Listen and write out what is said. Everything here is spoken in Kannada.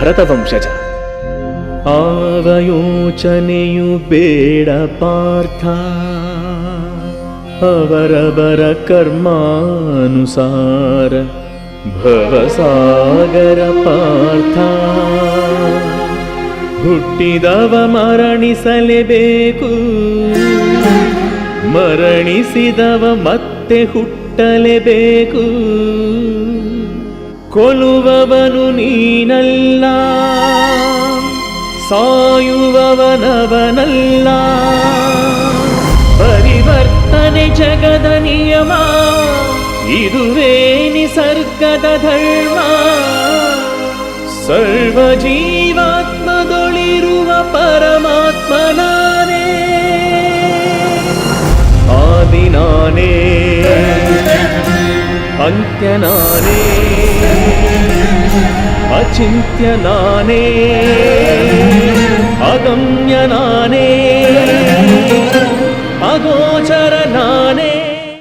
ಭರತವಂಶಜ. ಆವಯೋಚನೆಯು ಬೇಡ ಪಾರ್ಥ. ಅವರವರ ಕರ್ಮಾನುಸಾರ ಭವಸಾಗರ ಪಾರ್ಥ. ಹುಟ್ಟಿದವ ಮರಣಿಸಲೇಬೇಕು. ಮರಣಿಸಿದವ ಮತ್ತೆ ಹುಟ್ಟಲೇಬೇಕು. ಕೊಲುವವನು ನೀನಲ್ಲ ಸಾಯುವವನವನಲ್ಲ. ಪರಿವರ್ತನೆ ಜಗದ ನಿಯಮ ಇದುವೇ ನಿಸರ್ಗದ ಧರ್ಮ. ಸರ್ವ ಜೀವಾತ್ಮದೊಳಿರುವ ಪರಮಾತ್ಮ ನಾನೇ. అంత్యనానే అచింత్యనానే. అగమ్యనానే. అగోచర